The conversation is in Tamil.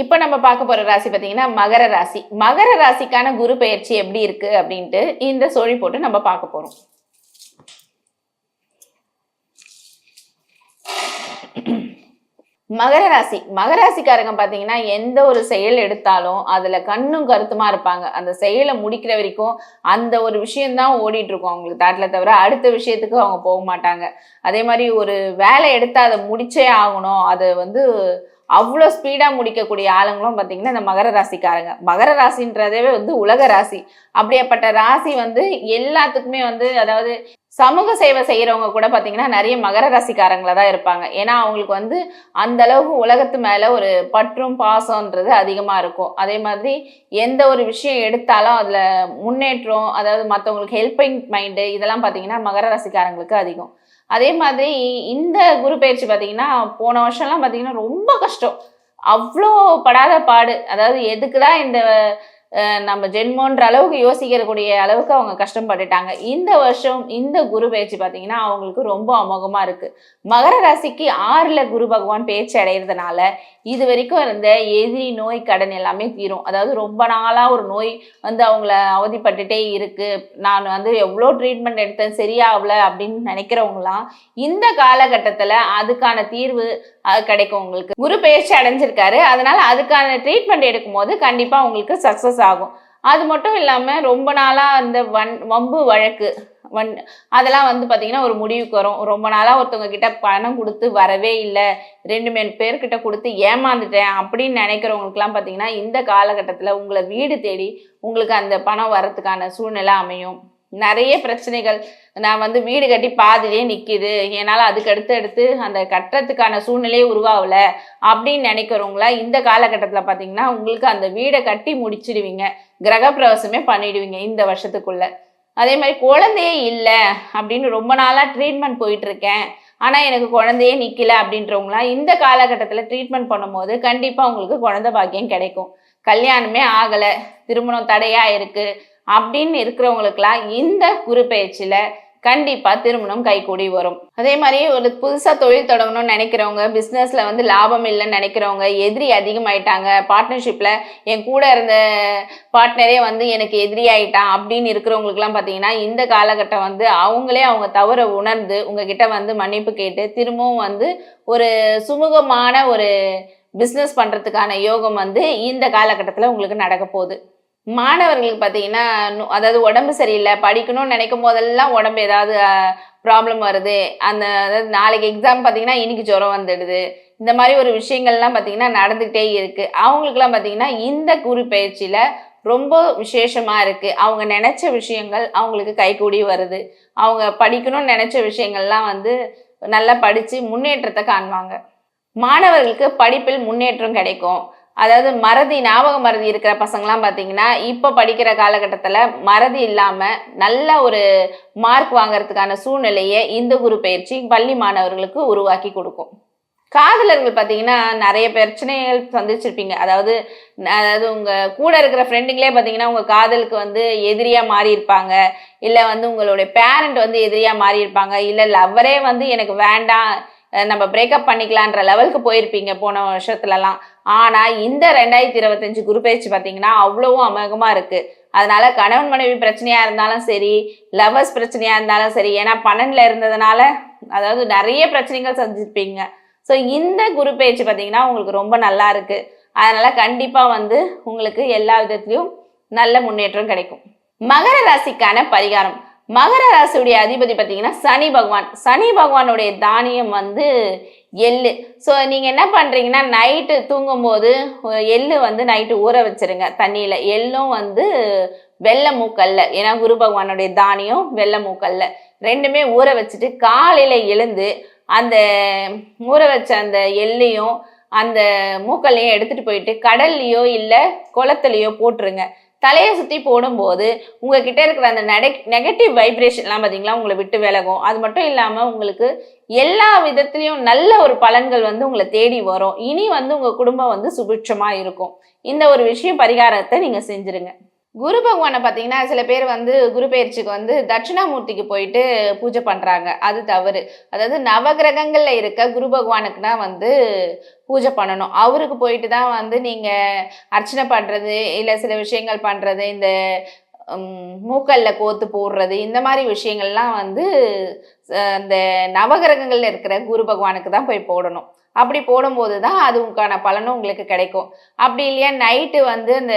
இப்போ நம்ம பார்க்க போற ராசி பார்த்தீங்கன்னா மகர ராசி. மகர ராசிக்கான குரு பெயர்ச்சி எப்படி இருக்கு அப்படின்ட்டு இந்த சொழி போட்டு நம்ம பார்க்க போறோம். மகர ராசி. மகர ராசிக்காரங்க பார்த்தீங்கன்னா எந்த ஒரு செயல் எடுத்தாலும் அதில் கண்ணும் கருத்துமா இருப்பாங்க. அந்த செயலை முடிக்கிற வரைக்கும் அந்த ஒரு விஷயம்தான் ஓடிட்டு இருக்கும் அவங்களுக்கு. தாட்டில் தவிர அடுத்த விஷயத்துக்கு அவங்க போக மாட்டாங்க. அதே மாதிரி ஒரு வேலை எடுத்து அதை முடிச்சே ஆகணும். அதை வந்து அவ்வளோ ஸ்பீடாக முடிக்கக்கூடிய ஆளுங்களும் பார்த்தீங்கன்னா இந்த மகர ராசிக்காரங்க. மகர ராசின்றதே வந்து உலக ராசி. அப்படியாப்பட்ட ராசி வந்து எல்லாத்துக்குமே வந்து அதாவது சமூக சேவை செய்கிறவங்க கூட பார்த்தீங்கன்னா நிறைய மகர ராசிக்காரங்களா தான் இருப்பாங்க. ஏன்னா அவங்களுக்கு வந்து அந்த அளவுக்கு உலகத்து மேலே ஒரு பற்றும் பாசம்ன்றது அதிகமாக இருக்கும். அதே மாதிரி எந்த ஒரு விஷயம் எடுத்தாலும் அதில் முன்னேற்றம் அதாவது மற்றவங்களுக்கு ஹெல்பிங் மைண்டு இதெல்லாம் பார்த்தீங்கன்னா மகர ராசிக்காரங்களுக்கு அதிகம். அதே மாதிரி இந்த குரு பயிற்சி பார்த்தீங்கன்னா போன வருஷம்லாம் பார்த்தீங்கன்னா ரொம்ப கஷ்டம். அவ்வளோ படாத பாடு. அதாவது எதுக்குடா இந்த நம்ம ஜென்மோன்ற அளவுக்கு யோசிக்கக்கூடிய அளவுக்கு அவங்க கஷ்டப்பட்டுட்டாங்க. இந்த வருஷம் இந்த குரு பயிற்சி பார்த்தீங்கன்னா அவங்களுக்கு ரொம்ப அமோகமாக இருக்குது மகர ராசிக்கு ஆறில் குரு பகவான் பேச்சு அடைகிறதுனால இது வரைக்கும் இருந்த எதிரி நோய் கடன் எல்லாமே தீரும். அதாவது ரொம்ப நாளாக ஒரு நோய் வந்து அவங்கள அவதிப்பட்டுட்டே இருக்குது நான் வந்து எவ்வளோ ட்ரீட்மெண்ட் எடுத்தேன் சரியாகல அப்படின்னு நினைக்கிறவங்களாம் இந்த காலகட்டத்தில் அதுக்கான தீர்வு அது கிடைக்கும் உங்களுக்கு. குரு பயிற்சி அடைஞ்சிருக்காரு. அதனால அதுக்கான ட்ரீட்மெண்ட் எடுக்கும்போது கண்டிப்பாக உங்களுக்கு சக்ஸஸ் ஆகும். அது மட்டும் இல்லாமல் ரொம்ப நாளாக அந்த வன் வம்பு வழக்கு வன் அதெல்லாம் வந்து பார்த்தீங்கன்னா ஒரு முடிவுக்கு வரும். ரொம்ப நாளாக ஒருத்தவங்க கிட்ட பணம் கொடுத்து வரவே இல்லை. ரெண்டு மூணு பேர்கிட்ட கொடுத்து ஏமாந்துட்டேன் அப்படின்னு நினைக்கிறவங்களுக்குலாம் பார்த்தீங்கன்னா இந்த காலகட்டத்தில் உங்களை வீடு தேடி உங்களுக்கு அந்த பணம் வரத்துக்கான சூழ்நிலை அமையும். நிறைய பிரச்சனைகள். நான் வந்து வீடு கட்டி பாதிலே நிற்கிது என்னால் அதுக்கு அடுத்து அடுத்து அந்த கட்டுறதுக்கான சூழ்நிலையே உருவாகல அப்படின்னு நினைக்கிறவங்களா இந்த காலகட்டத்தில் பார்த்தீங்கன்னா உங்களுக்கு அந்த வீடை கட்டி முடிச்சிடுவீங்க. கிரகப்பிரவேசமே பண்ணிடுவீங்க இந்த வருஷத்துக்குள்ள. அதே மாதிரி குழந்தையே இல்லை அப்படின்னு ரொம்ப நாளாக ட்ரீட்மெண்ட் போயிட்டுருக்கேன். ஆனால் எனக்கு குழந்தையே நிற்கல அப்படின்றவங்களாம் இந்த காலகட்டத்தில் ட்ரீட்மெண்ட் பண்ணும்போது கண்டிப்பாக உங்களுக்கு குழந்தை பாக்கியம் கிடைக்கும். கல்யாணமே ஆகலை திருமணம் தடையாக இருக்குது அப்படின்னு இருக்கிறவங்களுக்குலாம் இந்த குரு பயிற்சியில் கண்டிப்பாக திருமணம் கைகூடி வரும். அதே மாதிரி ஒரு புதுசாக தொழில் தொடங்கணும்னு நினைக்கிறவங்க பிஸ்னஸில் வந்து லாபம் இல்லைன்னு நினைக்கிறவங்க எதிரி அதிகமாயிட்டாங்க பார்ட்னர்ஷிப்பில் என் கூட இருந்த பார்ட்னரே வந்து எனக்கு எதிரி ஆகிட்டான் அப்படின்னு இருக்கிறவங்களுக்குலாம் பார்த்தீங்கன்னா இந்த காலகட்டம் வந்து அவங்களே அவங்க தவறை உணர்ந்து உங்ககிட்ட வந்து மன்னிப்பு கேட்டு திரும்பவும் வந்து ஒரு சுமூகமான ஒரு பிஸ்னஸ் பண்ணுறதுக்கான யோகம் வந்து இந்த காலகட்டத்தில் உங்களுக்கு நடக்க போகுது. மாணவர்களுக்கு பார்த்தீங்கன்னா அதாவது உடம்பு சரியில்லை படிக்கணும்னு நினைக்கும் போதெல்லாம் உடம்பு ஏதாவது ப்ராப்ளம் வருது. அந்த அதாவது நாளைக்கு எக்ஸாம் பார்த்தீங்கன்னா இன்னைக்கு ஜுரம் வந்துடுது. இந்த மாதிரி ஒரு விஷயங்கள்லாம் பார்த்தீங்கன்னா நடந்துகிட்டே இருக்குது அவங்களுக்குலாம் பார்த்தீங்கன்னா இந்த குரு பயிற்சியில் ரொம்ப விசேஷமாக இருக்குது அவங்க நினச்ச விஷயங்கள் அவங்களுக்கு கைகூடி வருது. அவங்க படிக்கணும்னு நினச்ச விஷயங்கள்லாம் வந்து நல்லா படித்து முன்னேற்றத்தை காண்பாங்க மாணவர்களுக்கு படிப்பில் முன்னேற்றம் கிடைக்கும். அதாவது மறதி ஞாபக மறதி இருக்கிற பசங்களாம் பார்த்தீங்கன்னா இப்போ படிக்கிற காலகட்டத்தில் மறதி இல்லாமல் நல்ல ஒரு மார்க் வாங்குறதுக்கான சூழ்நிலையை இந்த குரு பயிற்சி பள்ளி மாணவர்களுக்கு உருவாக்கி கொடுக்கும். காதலர்கள் பார்த்தீங்கன்னா நிறைய பிரச்சனைகள் சந்திச்சிருப்பீங்க. அதாவது அதாவது உங்கள் கூட இருக்கிற ஃப்ரெண்டுங்களே பார்த்தீங்கன்னா உங்கள் காதலுக்கு வந்து எதிரியாக மாறி இருப்பாங்க இல்லை வந்து உங்களுடைய பேரண்ட் வந்து எதிரியாக மாறி இருப்பாங்க இல்லை லவ்வரே வந்து எனக்கு வேண்டாம் நம்ம பிரேக்கப் பண்ணிக்கலான்ற லெவலுக்கு போயிருப்பீங்க போன வருஷத்துலலாம். ஆனால் இந்த ரெண்டாயிரத்தி இருபத்தஞ்சு குரு பயிற்சி பார்த்தீங்கன்னா அவ்வளவும் அமோகமாக இருக்குது அதனால கணவன் மனைவி பிரச்சனையாக இருந்தாலும் சரி லவர்ஸ் பிரச்சனையாக இருந்தாலும் சரி ஏன்னா பன்னெண்டில் இருந்ததுனால அதாவது நிறைய பிரச்சனைகள் சந்திச்சிருப்பீங்க ஸோ இந்த குரு பயிற்சி பார்த்தீங்கன்னா உங்களுக்கு ரொம்ப நல்லா இருக்குது அதனால் கண்டிப்பாக வந்து உங்களுக்கு எல்லா விதத்துலையும் நல்ல முன்னேற்றம் கிடைக்கும். மகர ராசிக்கான பரிகாரம். மகர ராசியுடைய அதிபதி பார்த்தீங்கன்னா சனி பகவான். சனி பகவானுடைய தானியம் வந்து எள்ளு. ஸோ நீங்கள் என்ன பண்ணுறீங்கன்னா நைட்டு தூங்கும்போது எள்ளு வந்து நைட்டு ஊற வச்சிருங்க. தண்ணியில். எள்ளும் வந்து வெள்ளை மூக்கல்ல. ஏன்னா குரு பகவானுடைய தானியம் வெள்ளை மூக்கல்ல. ரெண்டுமே ஊற வச்சுட்டு காலையில் எழுந்து அந்த ஊற வச்ச அந்த எள்ளையும் அந்த மூக்கல்லையும் எடுத்துகிட்டு போயிட்டு கடல்லையோ இல்லை குளத்துலையோ போட்டுருங்க. தலையை சுற்றி போடும்போது உங்ககிட்ட இருக்கிற அந்த நெகட்டிவ் வைப்ரேஷன்லாம் பார்த்தீங்களா உங்களை விட்டு விலகும். அது மட்டும் இல்லாமல் உங்களுக்கு எல்லா விதத்துலேயும் நல்ல ஒரு பலன்கள் வந்து உங்களை தேடி வரும். இனி வந்து உங்கள் குடும்பம் வந்து சுபிட்சமாக இருக்கும். இந்த ஒரு விஷயம் பரிகாரத்தை நீங்கள் செஞ்சுருங்க. குரு பகவானை பார்த்தீங்கன்னா சில பேர் வந்து குரு பயிற்சிக்கு வந்து தட்சிணாமூர்த்திக்கு போயிட்டு பூஜை பண்ணுறாங்க அது தவறு. அதாவது நவகிரகங்களில் இருக்க குரு பகவானுக்குனா வந்து பூஜை பண்ணணும். அவருக்கு போயிட்டு தான் வந்து நீங்கள் அர்ச்சனை பண்ணுறது இல்லை சில விஷயங்கள் பண்ணுறது இந்த மூக்கல்ல கோத்து போடுறது இந்த மாதிரி விஷயங்கள்லாம் வந்து அந்த நவகிரகங்களில் இருக்கிற குரு பகவானுக்கு தான் போய் போடணும். அப்படி போடும்போது தான் அதுக்கான பலனும் உங்களுக்கு கிடைக்கும். அப்படி இல்லையா நைட்டு வந்து இந்த